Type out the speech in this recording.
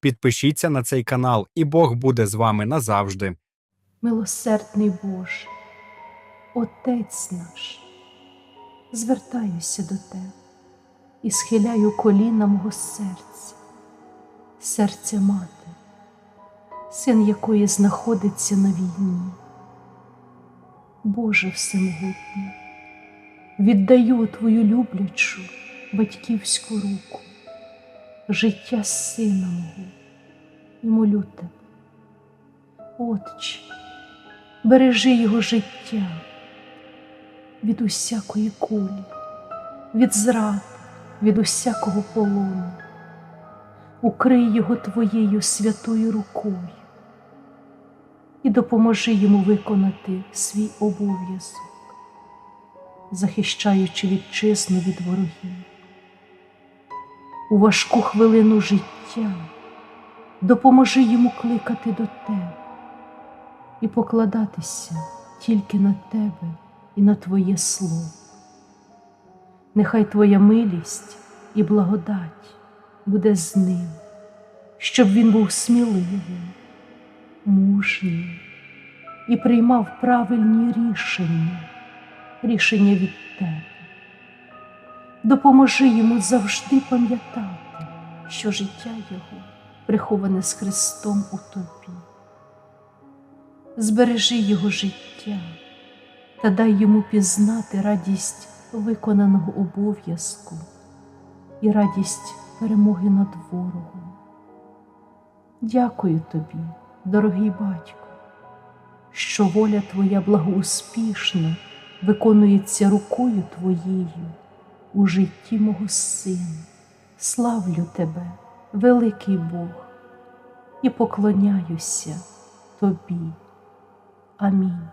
Підпишіться на цей канал, і Бог буде з вами назавжди. Милосердний Боже, Отець наш, звертаюся до Тебе і схиляю коліна мого серця, серця мати, син якої знаходиться на війні. Боже всемогутній, віддаю Твою люблячу батьківську руку, життя сина мого і молю. Отче, бережи його життя від усякої кулі, від зради, від усякого полону. Укрий його твоєю святою рукою і допоможи йому виконати свій обов'язок, захищаючи вітчизну від ворогів. У важку хвилину життя допоможи йому кликати до тебе і покладатися тільки на тебе і на Твоє Слово. Нехай Твоя милість і благодать буде з ним, щоб він був сміливим, мужнім і приймав правильні рішення, рішення від тебе. Допоможи йому завжди пам'ятати, що життя його приховане з Христом у тобі збережи його життя та дай йому пізнати радість виконаного обов'язку і радість перемоги над ворогом. Дякую тобі, дорогий батько, що воля твоя благоуспішно виконується рукою твоєю у житті мого сина. Славлю тебе, великий Бог, і поклоняюся тобі. Амінь.